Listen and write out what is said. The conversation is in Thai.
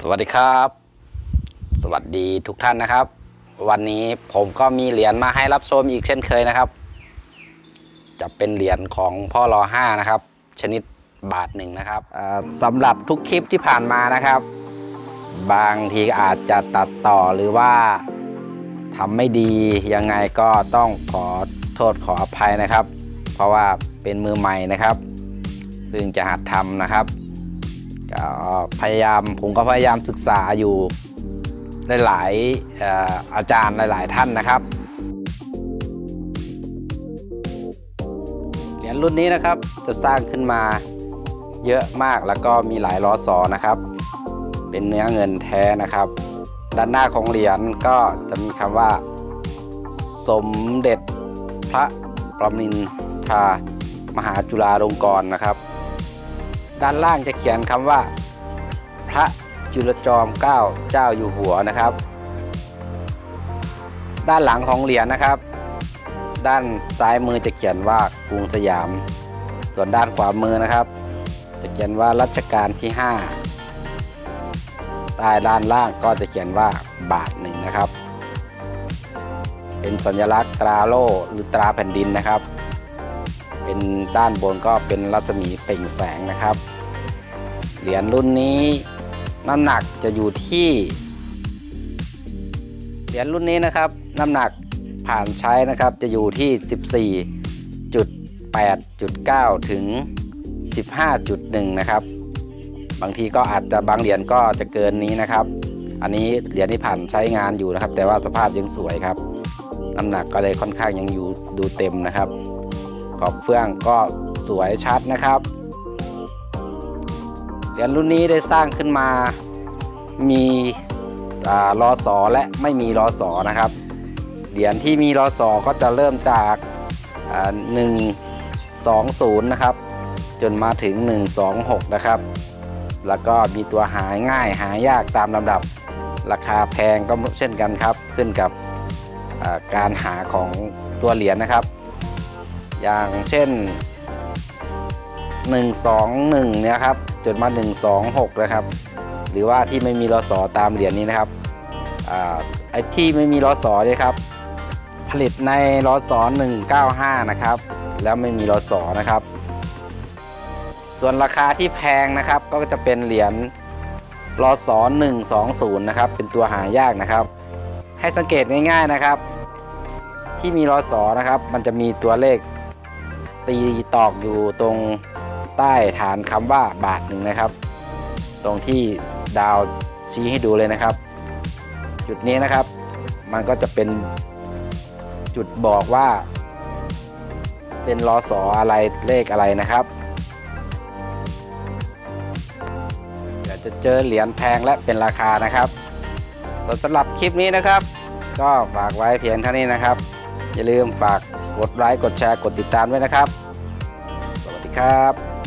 สวัสดีครับ สวัสดีทุกท่านนะครับ วันนี้ผมก็มีเหรียญมาให้รับชมอีกเช่นเคยนะครับ จะเป็นเหรียญของพ่อรอห้านะครับ ชนิดบาทหนึ่งนะครับสำหรับทุกคลิปที่ผ่านมานะครับ บางทีอาจจะตัดต่อหรือว่าทำไม่ดียังไงก็ต้องขอโทษขออภัยนะครับ เพราะว่าเป็นมือใหม่นะครับ เพิ่งจะหัดทำนะครับก็พยายามผมก็พยายามศึกษาอยู่หลายๆเอ่ออาจารย์หลาย ๆ ท่านนะครับเหรียญรุ่นนี้นะครับจะสร้างขึ้นมาเยอะมากแล้วก็มีหลายล้อสอนะครับ เป็นเนื้อเงินแท้นะครับ ด้านหน้าของเหรียญก็จะมีคำว่า สมเด็จพระประมินทรามหาจุฬาลงกรณ์นะครับ ด้านล่างจะเขียนคำว่า พระจุลจอมเกล้าเจ้าอยู่หัวนะครับ ด้านหลังของเหรียญนะครับ ด้านซ้ายมือจะเขียนว่ากรุงสยาม ส่วนด้านขวามือนะครับ จะเขียนว่ารัชกาลที่ 5 ใต้ด้านล่างก็จะเขียนว่าบาทหนึ่งนะครับ เป็นสัญลักษณ์ตราโล่หรือตราแผ่นดินนะครับ เป็นด้านบนก็เป็นรัศมีเปล่งแสงนะครับ เหรียญรุ่นนี้น้ำหนักจะอยู่ที่ เหรียญรุ่นนี้นะครับน้ำหนักผ่านใช้นะครับจะอยู่ที่ 14.8.9 ถึง 15.1 นะครับ บางทีก็อาจจะบางเหรียญก็จะเกินนี้นะครับ อันนี้เหรียญที่ผ่านใช้งานอยู่นะครับ แต่ว่าสภาพยังสวยครับ น้ำหนักก็เลยค่อนข้างยังอยู่ดูเต็มนะครับ ขอบเฟื่องก็สวยชัดนะครับเหรียญรุ่นนี้ได้สร้างขึ้นมามีรอสอและไม่มีรอสอนะครับเหรียญที่มีรอสอก็จะเริ่มจากหนึ่งสองศูนย์นะครับ จนมาถึง 126 นะครับ แล้วก็มีตัวหายง่ายหายากตามลำดับ ราคาแพงก็เช่นกันครับ ขึ้นกับการหาของตัวเหรียญนะครับ อย่างเช่น 121เนี่ยครับจนมา 126 นะครับ หรือว่าที่ไม่มีรอสอตามเหรียญนี้นะครับอไอ้ที่ไม่มีรอสอเนี่ยครับ ผลิตในรอสอ195 นะครับ แล้วไม่มีรอสอนะครับ ส่วนราคาที่แพงนะครับก็จะเป็นเหรียญรอสอ120 นะครับ เป็นตัวหายากนะครับ ให้สังเกตง่ายๆนะครับ ที่มีรอสอนะครับ มันจะมีตัวเลข ตีตอกอยู่ตรงใต้ฐานคำว่าบาทหนึ่งนะครับ ตรงที่ดาวชี้ให้ดูเลยนะครับ จุดนี้นะครับ มันก็จะเป็นจุดบอกว่า เป็นรอสออะไรเลขอะไรนะครับเดี๋ยวจะเจอเหรียญแพงและเป็นราคานะครับส่วนสำหรับคลิปนี้นะครับ ก็ฝากไว้เพียงเท่านี้นะครับ อย่าลืมฝาก ดไลค์กดแชร์กดติดตามด้วยนะครับ สวัสดีครับ